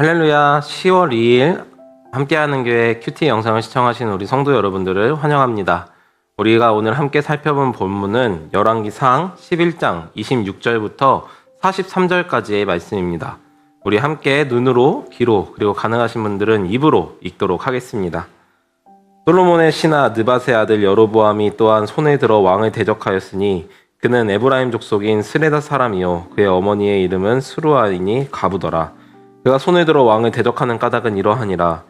할렐루야 10월 2일 함께하는 교회 큐티 영상을 시청하신 우리 성도 여러분들을 환영합니다. 우리가 오늘 함께 살펴본 본문은 열왕기상 11장 26절부터 43절까지의 말씀입니다. 우리 함께 눈으로, 귀로, 그리고 가능하신 분들은 입으로 읽도록 하겠습니다. 솔로몬의 신하 느바세 아들 여로보암이 또한 손에 들어 왕을 대적하였으니 그는 에브라임 족속인 스레다 사람이요 그의 어머니의 이름은 스루아이니 가부더라. 그가 손에 들어 왕을 대적하는 까닭은 이러하니라.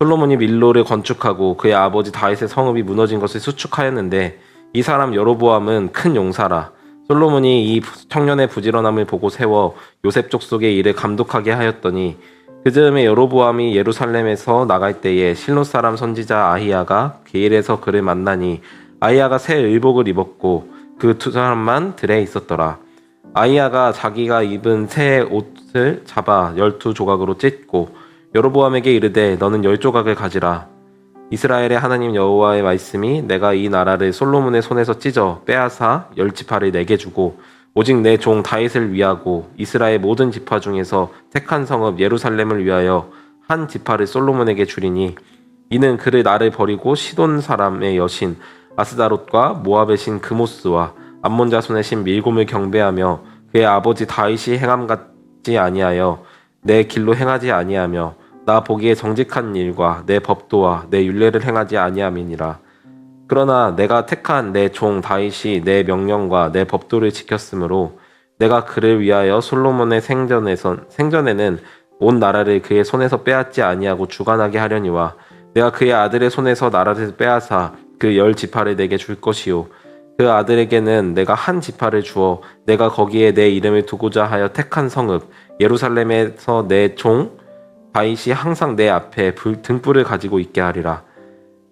솔로몬이 밀로를 건축하고 그의 아버지 다윗의 성읍이 무너진 것을 수축하였는데 이 사람 여로보암은 큰 용사라. 솔로몬이 이 청년의 부지런함을 보고 세워 요셉 족속의 일을 감독하게 하였더니 그 즈음에 여로보암이 예루살렘에서 나갈 때에 실로 사람 선지자 아히야가 게일에서 그를 만나니 아히야가 새 의복을 입었고 그 두 사람만 들에 있었더라. 아히야가 자기가 입은 새 옷을 잡아 열두 조각으로 찢고 여로보암에게 이르되 너는 열 조각을 가지라. 이스라엘의 하나님 여호와의 말씀이 내가 이 나라를 솔로몬의 손에서 찢어 빼앗아 열 지파를 내게 주고 오직 내 종 다윗을 위하고 이스라엘 모든 지파 중에서 택한 성읍 예루살렘을 위하여 한 지파를 솔로몬에게 주리니 이는 그를 나를 버리고 시돈 사람의 여신 아스다롯과 모압의 신 그모스와 암몬 자손의 신 밀곰을 경배하며 그의 아버지 다윗이 행함 같지 아니하여 내 길로 행하지 아니하며 나 보기에 정직한 일과 내 법도와 내 율례를 행하지 아니함이니라. 그러나 내가 택한 내 종 다윗이 내 명령과 내 법도를 지켰으므로 내가 그를 위하여 솔로몬의 생전에선 생전에는 온 나라를 그의 손에서 빼앗지 아니하고 주관하게 하려니와 내가 그의 아들의 손에서 나라를 빼앗아 그 열 지파를 내게 줄 것이요 그 아들에게는 내가 한 지파를 주어 내가 거기에 내 이름을 두고자 하여 택한 성읍 예루살렘에서 내종 다윗이 항상 내 앞에 불, 등불을 가지고 있게 하리라.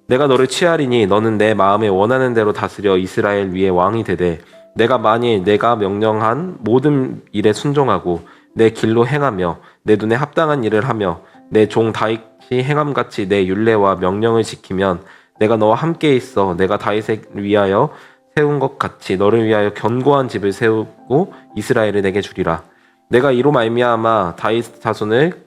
내가 너를 취하리니 너는 내 마음에 원하는 대로 다스려 이스라엘 위에 왕이 되되 내가 만일 내가 명령한 모든 일에 순종하고 내 길로 행하며 내 눈에 합당한 일을 하며 내 종 다윗이 행함같이 내 율례와 명령을 지키면 내가 너와 함께 있어 내가 다윗을 위하여 세운 것 같이 너를 위하여 견고한 집을 세우고 이스라엘을 내게 주리라. 내가 이로 말미암아 다윗 자손을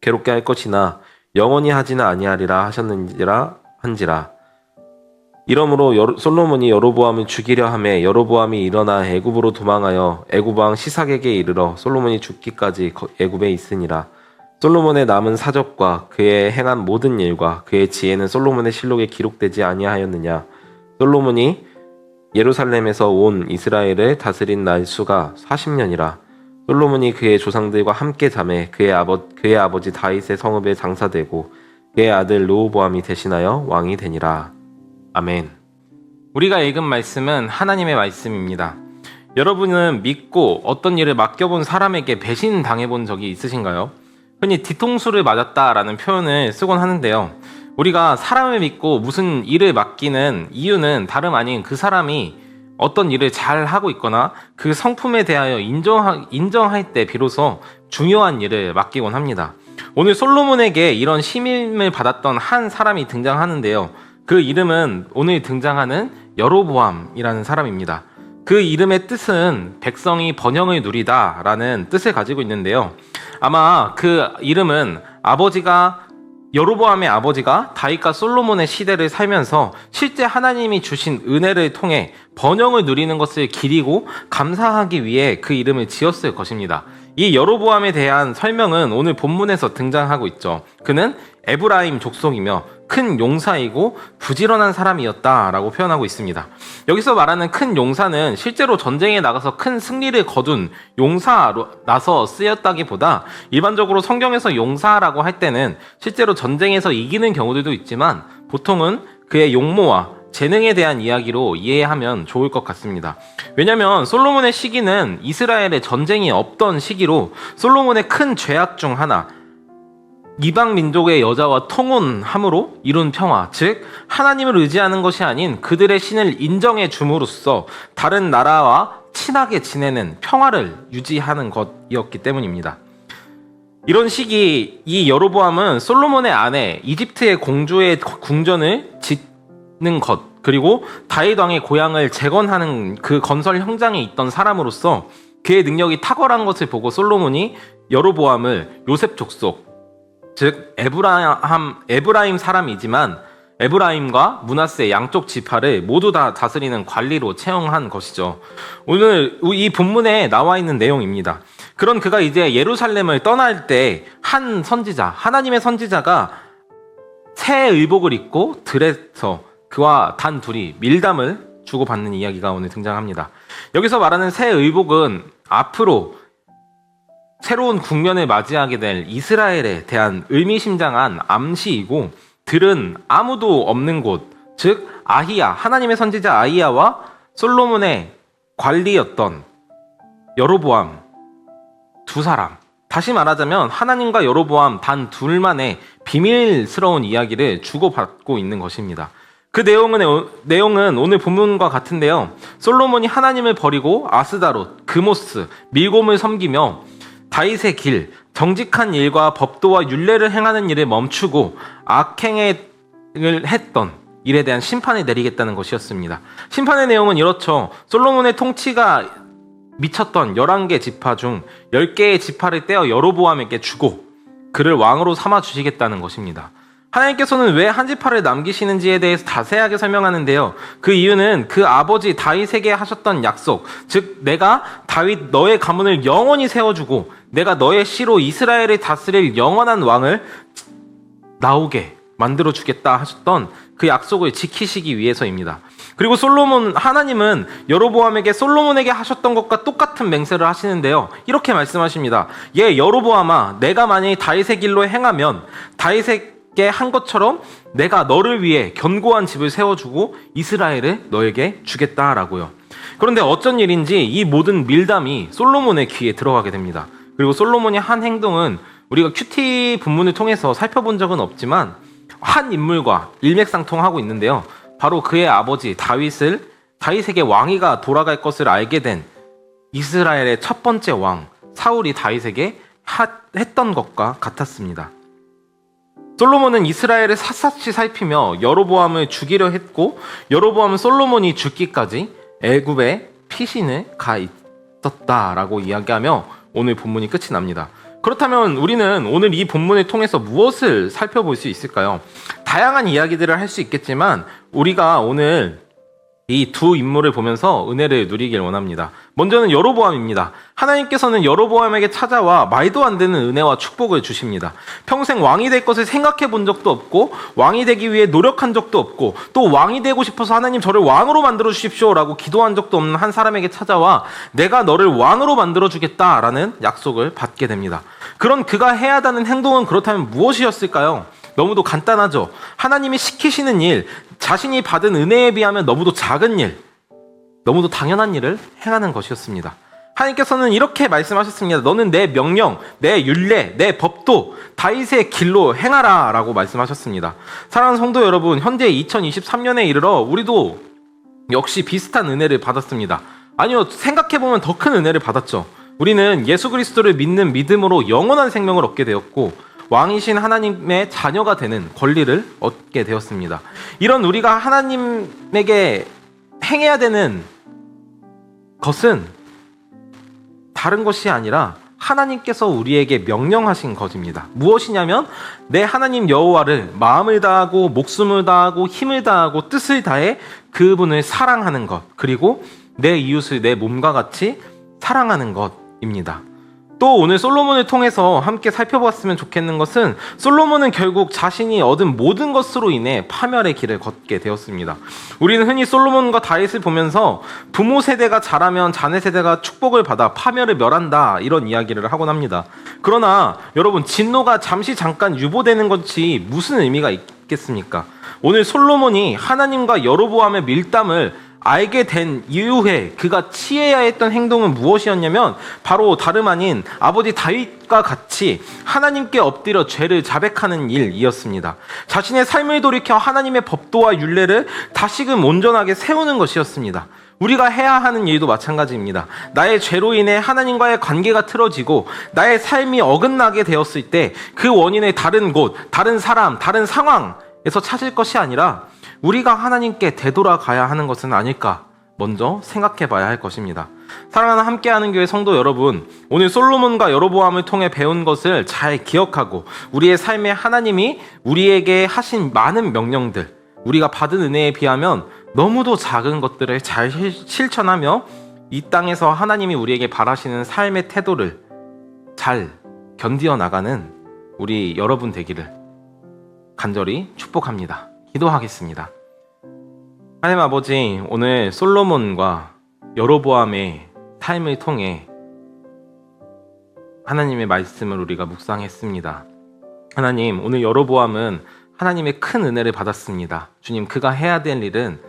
괴롭게 할 것이나 영원히 하지는 아니하리라 하셨는지라 한지라. 이러므로 여로- 솔로몬이 여로보암을 죽이려 하매 여로보암이 일어나 애굽으로 도망하여 애굽 왕 시삭에게 이르러 솔로몬이 죽기까지 거- 애굽에 있으니라. 솔로몬의 남은 사적과 그의 행한 모든 일과 그의 지혜는 솔로몬의 실록에 기록되지 아니하였느냐. 솔로몬이 예루살렘에서 온 이스라엘을 다스린 날 수가 40년이라. 솔로몬이 그의 조상들과 함께 잠에 그의 아버 그의 아버지 다윗의 성읍에 장사되고 그의 아들 로보암이 대신하여 왕이 되니라. 아멘. 우리가 읽은 말씀은 하나님의 말씀입니다. 여러분은 믿고 어떤 일을 맡겨본 사람에게 배신 당해본 적이 있으신가요? 흔히 뒤통수를 맞았다라는 표현을 쓰곤 하는데요. 우리가 사람을 믿고 무슨 일을 맡기는 이유는 다름 아닌 그 사람이 어떤 일을 잘 하고 있거나 그 성품에 대하여 인정하, 인정할 때 비로소 중요한 일을 맡기곤 합니다. 오늘 솔로몬에게 이런 심임을 받았던 한 사람이 등장하는데요. 그 이름은 오늘 등장하는 여로보암이라는 사람입니다. 그 이름의 뜻은 백성이 번영을 누리다라는 뜻을 가지고 있는데요. 아마 그 이름은 아버지가 여로보암의 아버지가 다윗과 솔로몬의 시대를 살면서 실제 하나님이 주신 은혜를 통해 번영을 누리는 것을 기리고 감사하기 위해 그 이름을 지었을 것입니다. 이 여로보암에 대한 설명은 오늘 본문에서 등장하고 있죠. 그는 에브라임 족속이며 큰 용사이고 부지런한 사람이었다라고 표현하고 있습니다. 여기서 말하는 큰 용사는 실제로 전쟁에 나가서 큰 승리를 거둔 용사라서 쓰였다기보다 일반적으로 성경에서 용사라고 할 때는 실제로 전쟁에서 이기는 경우들도 있지만 보통은 그의 용모와 재능에 대한 이야기로 이해하면 좋을 것 같습니다. 왜냐하면 솔로몬의 시기는 이스라엘에 전쟁이 없던 시기로 솔로몬의 큰 죄악 중 하나 이방 민족의 여자와 통혼함으로 이룬 평화, 즉 하나님을 의지하는 것이 아닌 그들의 신을 인정해 줌으로써 다른 나라와 친하게 지내는 평화를 유지하는 것이었기 때문입니다. 이런 시기 이 여로보암은 솔로몬의 아내 이집트의 공주의 궁전을 짓는 것 그리고 다윗 왕의 고향을 재건하는 그 건설 현장에 있던 사람으로서 그의 능력이 탁월한 것을 보고 솔로몬이 여로보암을 요셉 족속 즉 에브라임 에브라임 사람이지만 에브라임과 문하세 양쪽 지파를 모두 다 다스리는 관리로 채용한 것이죠. 오늘 이 본문에 나와 있는 내용입니다. 그런 그가 이제 예루살렘을 떠날 때 한 선지자, 하나님의 선지자가 새 의복을 입고 들에서 그와 단 둘이 밀담을 주고받는 이야기가 오늘 등장합니다. 여기서 말하는 새 의복은 앞으로 새로운 국면을 맞이하게 될 이스라엘에 대한 의미심장한 암시이고 들은 아무도 없는 곳, 즉 아히야 하나님의 선지자 아히야와 솔로몬의 관리였던 여로보암 두 사람. 다시 말하자면 하나님과 여로보암 단 둘만의 비밀스러운 이야기를 주고받고 있는 것입니다. 그 내용은, 내용은 오늘 본문과 같은데요. 솔로몬이 하나님을 버리고 아스다롯, 그모스, 밀곰을 섬기며 다윗의 길, 정직한 일과 법도와 윤례를 행하는 일을 멈추고 악행을 했던 일에 대한 심판을 내리겠다는 것이었습니다. 심판의 내용은 이렇죠. 솔로몬의 통치가 미쳤던 11개 지파 중 10개의 지파를 떼어 여로보암에게 주고 그를 왕으로 삼아 주시겠다는 것입니다. 하나님께서는 왜 한 지파를 남기시는지에 대해서 자세하게 설명하는데요. 그 이유는 그 아버지 다윗에게 하셨던 약속, 즉 내가 다윗 너의 가문을 영원히 세워주고 내가 너의 씨로 이스라엘을 다스릴 영원한 왕을 나오게 만들어 주겠다 하셨던 그 약속을 지키시기 위해서입니다. 그리고 솔로몬 하나님은 여로보암에게 솔로몬에게 하셨던 것과 똑같은 맹세를 하시는데요. 이렇게 말씀하십니다. 예, 여로보암아, 내가 만약에 다윗의 길로 행하면 다윗에게 한 것처럼 내가 너를 위해 견고한 집을 세워주고 이스라엘을 너에게 주겠다라고요. 그런데 어쩐 일인지 이 모든 밀담이 솔로몬의 귀에 들어가게 됩니다. 그리고 솔로몬이 한 행동은 우리가 큐티 본문을 통해서 살펴본 적은 없지만 한 인물과 일맥상통하고 있는데요. 바로 그의 아버지 다윗을 다윗에게 왕위가 돌아갈 것을 알게 된 이스라엘의 첫 번째 왕 사울이 다윗에게 하, 했던 것과 같았습니다. 솔로몬은 이스라엘을 샅샅이 살피며 여로보암을 죽이려 했고 여로보암은 솔로몬이 죽기까지 애굽에 피신을 가 있었다라고 이야기하며 오늘 본문이 끝이 납니다. 그렇다면 우리는 오늘 이 본문을 통해서 무엇을 살펴볼 수 있을까요? 다양한 이야기들을 할 수 있겠지만 우리가 오늘 이 두 인물을 보면서 은혜를 누리길 원합니다. 먼저는 여로보암입니다. 하나님께서는 여로보암에게 찾아와 말도 안 되는 은혜와 축복을 주십니다. 평생 왕이 될 것을 생각해 본 적도 없고 왕이 되기 위해 노력한 적도 없고 또 왕이 되고 싶어서 하나님 저를 왕으로 만들어 주십시오라고 기도한 적도 없는 한 사람에게 찾아와 내가 너를 왕으로 만들어 주겠다라는 약속을 받게 됩니다. 그런 그가 해야 하는 행동은 그렇다면 무엇이었을까요? 너무도 간단하죠. 하나님이 시키시는 일, 자신이 받은 은혜에 비하면 너무도 작은 일, 너무도 당연한 일을 행하는 것이었습니다. 하나님께서는 이렇게 말씀하셨습니다. 너는 내 명령, 내 율례, 내 법도 다윗의 길로 행하라라고 말씀하셨습니다. 사랑하는 성도 여러분, 현재 2023년에 이르러 우리도 역시 비슷한 은혜를 받았습니다. 아니요, 생각해 보면 더 큰 은혜를 받았죠. 우리는 예수 그리스도를 믿는 믿음으로 영원한 생명을 얻게 되었고 왕이신 하나님의 자녀가 되는 권리를 얻게 되었습니다. 이런 우리가 하나님에게 행해야 되는 것은 다른 것이 아니라 하나님께서 우리에게 명령하신 것입니다. 무엇이냐면 내 하나님 여호와를 마음을 다하고 목숨을 다하고 힘을 다하고 뜻을 다해 그분을 사랑하는 것 그리고 내 이웃을 내 몸과 같이 사랑하는 것입니다. 또 오늘 솔로몬을 통해서 함께 살펴봤으면 좋겠는 것은 솔로몬은 결국 자신이 얻은 모든 것으로 인해 파멸의 길을 걷게 되었습니다. 우리는 흔히 솔로몬과 다윗을 보면서 부모 세대가 자라면 자네 세대가 축복을 받아 파멸을 멸한다 이런 이야기를 하곤 합니다. 그러나 여러분 진노가 잠시 잠깐 유보되는 것이 무슨 의미가 있겠습니까? 오늘 솔로몬이 하나님과 여로보암의 밀담을 알게 된 이후에 그가 취해야 했던 행동은 무엇이었냐면 바로 다름 아닌 아버지 다윗과 같이 하나님께 엎드려 죄를 자백하는 일이었습니다. 자신의 삶을 돌이켜 하나님의 법도와 윤례를 다시금 온전하게 세우는 것이었습니다. 우리가 해야 하는 일도 마찬가지입니다. 나의 죄로 인해 하나님과의 관계가 틀어지고 나의 삶이 어긋나게 되었을 때 그 원인을 다른 곳, 다른 사람, 다른 상황에서 찾을 것이 아니라 우리가 하나님께 되돌아가야 하는 것은 아닐까 먼저 생각해 봐야 할 것입니다. 사랑하는 함께하는 교회 성도 여러분, 오늘 솔로몬과 여로보암을 통해 배운 것을 잘 기억하고 우리의 삶에 하나님이 우리에게 하신 많은 명령들, 우리가 받은 은혜에 비하면 너무도 작은 것들을 잘 실- 실천하며 이 땅에서 하나님이 우리에게 바라시는 삶의 태도를 잘 견디어 나가는 우리 여러분 되기를 간절히 축복합니다. 기도하겠습니다. 하나님 아버지, 오늘 솔로몬과 여로보암의 삶을 통해 하나님의 말씀을 우리가 묵상했습니다. 하나님, 오늘 여로보암은 하나님의 큰 은혜를 받았습니다. 주님, 그가 해야 될 일은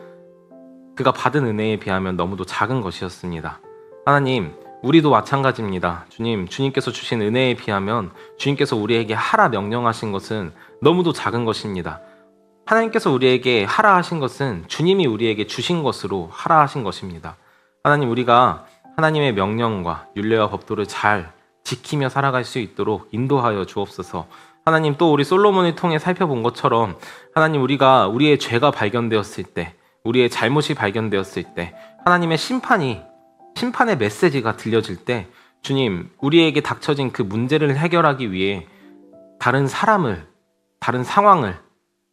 그가 받은 은혜에 비하면 너무도 작은 것이었습니다. 하나님, 우리도 마찬가지입니다. 주님, 주님께서 주신 은혜에 비하면 주님께서 우리에게 하라 명령하신 것은 너무도 작은 것입니다. 하나님께서 우리에게 하라 하신 것은 주님이 우리에게 주신 것으로 하라 하신 것입니다. 하나님, 우리가 하나님의 명령과 윤례와 법도를 잘 지키며 살아갈 수 있도록 인도하여 주옵소서. 하나님 또 우리 솔로몬을 통해 살펴본 것처럼 하나님 우리가 우리의 죄가 발견되었을 때, 우리의 잘못이 발견되었을 때, 하나님의 심판이 심판의 메시지가 들려질 때, 주님 우리에게 닥쳐진 그 문제를 해결하기 위해 다른 사람을, 다른 상황을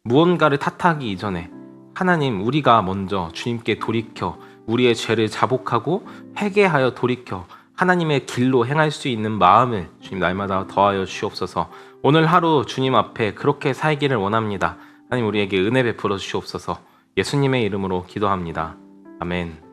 무언가를 탓하기 이전에 하나님 우리가 먼저 주님께 돌이켜 우리의 죄를 자복하고 회개하여 돌이켜 하나님의 길로 행할 수 있는 마음을 주님 날마다 더하여 주옵소서. 오늘 하루 주님 앞에 그렇게 살기를 원합니다. 하나님 우리에게 은혜 베풀어 주시옵소서. 예수님의 이름으로 기도합니다. 아멘.